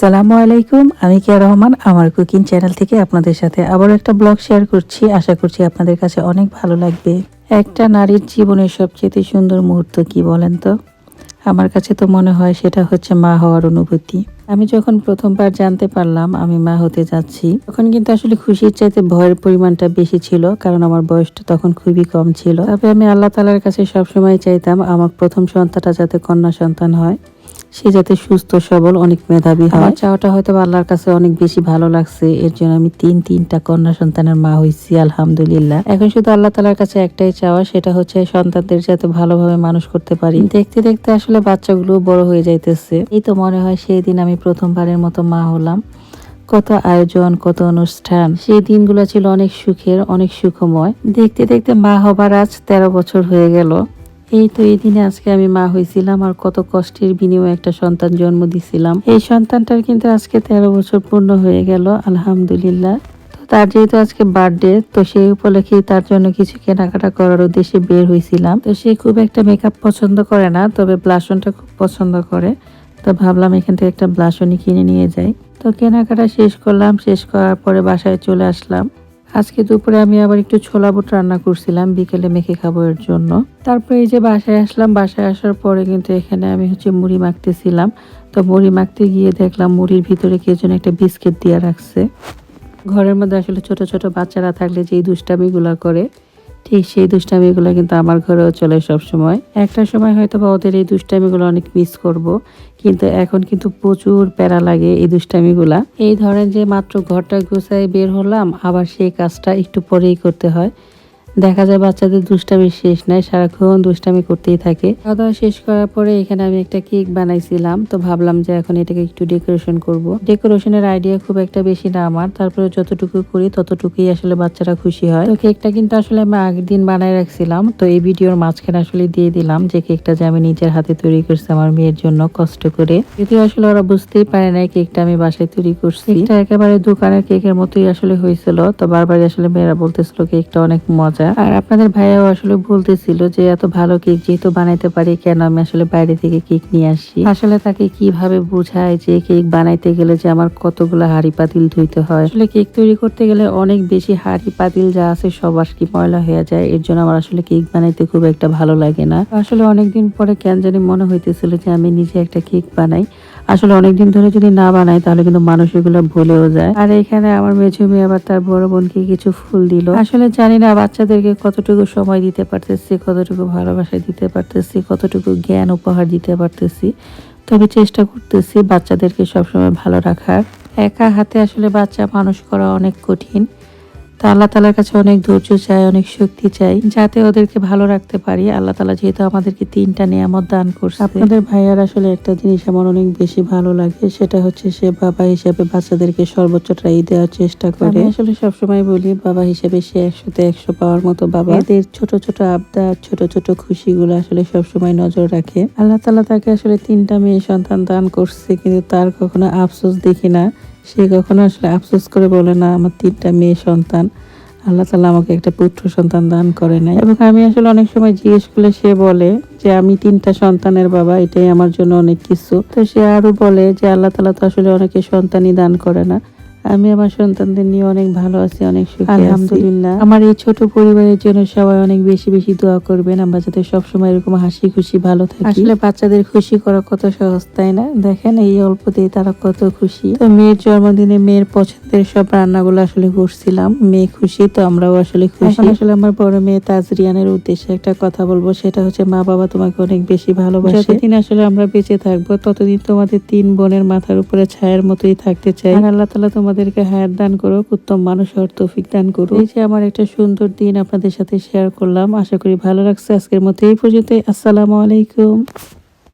সালামু আলাইকুম, আমি কিয়া রহমান, আমার কুকিং চ্যানেল থেকে আপনাদের সাথে আবার একটা ব্লগ শেয়ার করছি। আশা করছি আপনাদের কাছে অনেক ভালো লাগবে। একটা নারীর জীবনের সবচেয়ে সুন্দর মুহূর্ত কি বলেন তো? আমার কাছে তো মনে হয় সেটা হচ্ছে মা হওয়ার অনুভূতি। আমি যখন প্রথমবার জানতে পারলাম আমি মা হতে যাচ্ছি, তখন কিন্তু আসলে খুশির চাইতে ভয়ের পরিমাণটা বেশি ছিল, কারণ আমার বয়সটা তখন খুবই কম ছিল। তবে আমি আল্লাহ তালার কাছে সবসময় চাইতাম আমার প্রথম সন্তানটা যাতে কন্যা সন্তান হয়। সে যাতে সুস্থ, সবল অনেক মেধাবী হয়। আমার চাওয়াটা হয়তো আল্লাহর কাছে অনেক বেশি ভালো লাগছে। এর জন্য আমি তিন, তিনটা কন্যা সন্তানের মা হয়েছি আলহামদুলিল্লাহ। এখন শুধু আল্লাহ তালার কাছে একটাই চাওয়া, সেটা হচ্ছে সন্তানদের যাতে ভালোভাবে মানুষ করতে পারি। দেখতে দেখতে আসলে বাচ্চাগুলো বড় হয়ে যাইতেছে। এই তো মনে হয় সেই দিন আমি প্রথমবারের মতো মা হলাম। কত আয়োজন, কত অনুষ্ঠান। সেই দিনগুলো ছিল অনেক সুখের, অনেক সুখময়। দেখতে দেখতে মা হবার আজ তেরো বছর হয়ে গেল। এই তো এই দিনে আজকে আমি মা হয়েছিলাম আর কত কষ্টের বিনিময়ে একটা সন্তান জন্ম দিছিলাম। এই সন্তানটার কিন্তু আজকে তেরো বছর পূর্ণ হয়ে গেল, আলহামদুলিল্লাহ। তার যেহেতু আজকে বার্থডে তো সেই উপলক্ষে তার জন্য কিছু কেনাকাটা করার উদ্দেশ্যে বের হয়েছিলাম। তো সে খুব একটা মেকআপ পছন্দ করে না, তবে ব্লাসনটা খুব পছন্দ করে। তো ভাবলাম এখান থেকে একটা ব্লাসনই কিনে নিয়ে যাই। তো কেনাকাটা শেষ করলাম, শেষ করার পরে বাসায় চলে আসলাম। আজকে দুপুরে আমি আবার একটু ছোলা বুট রান্না করছিলাম, বিকেলে মেখে খাব এর জন্য। তারপরে এই যে বাসায় আসলাম, বাসায় আসার পরে কিন্তু এখানে আমি হচ্ছে মুড়ি মাখতেছিলাম। তো মুড়ি মাখতে গিয়ে দেখলাম মুড়ির ভিতরে কে যেন একটা বিস্কিট দিয়ে রাখছে। ঘরের মধ্যে আসলে ছোট ছোট বাচ্চারা থাকলে যে যেই দুষ্টামিগুলো করে ঠিক সেই দুষ্টামিগুলো কিন্তু আমার ঘরেও চলে সব সময় একটা সময় হয়তো বা ওদের এই দুষ্টামিগুলো অনেক মিস করব, কিন্তু এখন কিন্তু প্রচুর প্যারা লাগে এই দুষ্টামিগুলা। এই ধরেন যে মাত্র ঘরটা গুছাই বের হলাম, আবার সেই কাজটা একটু পরেই করতে হয়। দেখা যায় বাচ্চাদের দুষ্টামি শেষ নাই, সারাক্ষণ দুষ্টামি করতেই থাকে। খাওয়া দাওয়া শেষ করার পরে এখানে আমি একটা কেক বানাইছিলাম, তো ভাবলাম যে এখন এটাকে একটু ডেকোরেশন করব। ডেকোরেশনের আইডিয়া খুব একটা বেশি না আমার, তারপরে যতটুকু করি ততটুকুই আসলে বাচ্চারা খুশি হয়। তো কেকটা কিন্তু আসলে আমি আগের দিন বানাই রাখছিলাম, তো এই ভিডিওর মাঝখানে আসলে দিয়ে দিলাম যে কেকটা যে আমি নিজের হাতে তৈরি করছি আমার মেয়ের জন্য কষ্ট করে। যদিও আসলে ওরা বুঝতেই পারে নাই কেকটা আমি বাসায় তৈরি করছি। একেবারে দোকানের কেকের মতোই আসলে হয়েছিল, তো বারবার আসলে মেয়েরা বলতেছিল কেকটা অনেক মজা আর আপনাদের ভাইয়াও আসলে বলতেছিল যে, এত ভালো কেক যেহেতু বানাইতে পারি, কেন আমি আসলে বাইরে থেকে কেক নিয়ে আসি? আসলে তাকে কীভাবে বোঝায় যে, কেক বানাইতে গেলে যে আমার কতগুলো হাড়ি পাতিল ধুইতে হয়? আসলে কেক তৈরি করতে গেলে অনেক বেশি হাড়ি পাতিল যা আছে সব আর কি ময়লা হয়ে যায়। এর জন্য আমার আসলে কেক বানাইতে খুব একটা ভালো লাগে না। আসলে অনেকদিন পরে কেন জানি মনে হইতেছিল যে, আমি নিজে একটা কেক বানাই। আসলে অনেকদিন ধরে যদি না বানাই, তাহলে কিন্তু মানুষ এগুলো ভুলেও যায়। আর এখানে আমার মেঝু মেয়ে আবার তার বড় বোনকে কিছু ফুল দিল। আসলে জানি না, বাচ্চাদেরকে কতটুকু সময় দিতে পারতেছি, কতটুকু ভালোবাসা দিতে পারতেছি, কতটুকু জ্ঞান উপহার দিতে পারতেছি। তবে চেষ্টা করতেছি বাচ্চাদেরকে সবসময় ভালো রাখার। একা হাতে আসলে বাচ্চা মানুষ করা অনেক কঠিন। তা আল্লাহ তালার কাছে অনেক ধৈর্য চাই অনেক শক্তি চাই যাতে ওদেরকে ভালো রাখতে পারি। আল্লাহ তালা যেহেতু আমাদেরকে তিনটা নিয়ামত দান করছে। আপনাদের ভাইয়ার আসলে একটা জিনিস আমার অনেক বেশি ভালো লাগে সেটা হচ্ছে সে বাবা হিসাবে বাচ্চাদেরকে সর্বোচ্চ ট্রাই দেওয়ার চেষ্টা করে। আসলে সবসময় বলি বাবা হিসেবে সে একশোতে একশো পাওয়ার মতো বাবা। এদের ছোট ছোট আবদার ছোট ছোট খুশি খুশিগুলো আসলে সবসময় নজর রাখে। আল্লাহ তালা তাকে আসলে তিনটা মেয়ে সন্তান দান করছে কিন্তু তার কখনো আফসোস দেখি না। সে কখনো আসলে আফসোস করে বলে না, আমার তিনটা মেয়ে সন্তান, আল্লাহ তালা আমাকে একটা পুত্র সন্তান দান করে নাই। এবং আমি আসলে অনেক সময় জিজ্ঞেস করলে সে বলে যে, আমি তিনটা সন্তানের বাবা, এটাই আমার জন্য অনেক কিছু। তো সে আরও বলে যে, আল্লাহ তালা তো আসলে অনেকে সন্তানই দান করে না। আমি আমার সন্তানদের নিয়ে অনেক ভালো আছি অনেক সুখী আলহামদুলিল্লাহ। আমার এই ছোট পরিবারের জন্য সবাই অনেক বেশি বেশি দোয়া করবেন। আমরা যাতে সবসময় এরকম হাসি খুশি ভালো থাকি। আসলে বাচ্চাদের খুশি করা কত সহজ তাই না? দেখেন এই অল্পতেই তারা কত খুশি। তো মেয়ের জন্মদিনে মেয়ের পছন্দের সব রান্নাগুলো আসলে করছিলাম। মেয়ে খুশি তো আমরাও আসলে খুশি। আসলে আমার বড় মেয়ে তাজরিয়ানের উদ্দেশ্যে একটা কথা বলব সেটা হচ্ছে মা বাবা তোমাকে অনেক বেশি ভালোবাসে। যতদিন আসলে আমরা বেঁচে থাকব ততদিন তোমাদের তিন বোনের মাথার উপরে ছায়ার মতোই থাকতে চাই। আল্লাহ তালা তোমাদেরকে হায়ার দান করো উত্তম মানুষ হওয়ার তৌফিক দান করো এই যে আমার একটা সুন্দর দিন আপনাদের সাথে শেয়ার করলাম। আশা করি ভালো লাগছে। আজকের মতো এই পর্যন্ত আসসালামু আলাইকুম।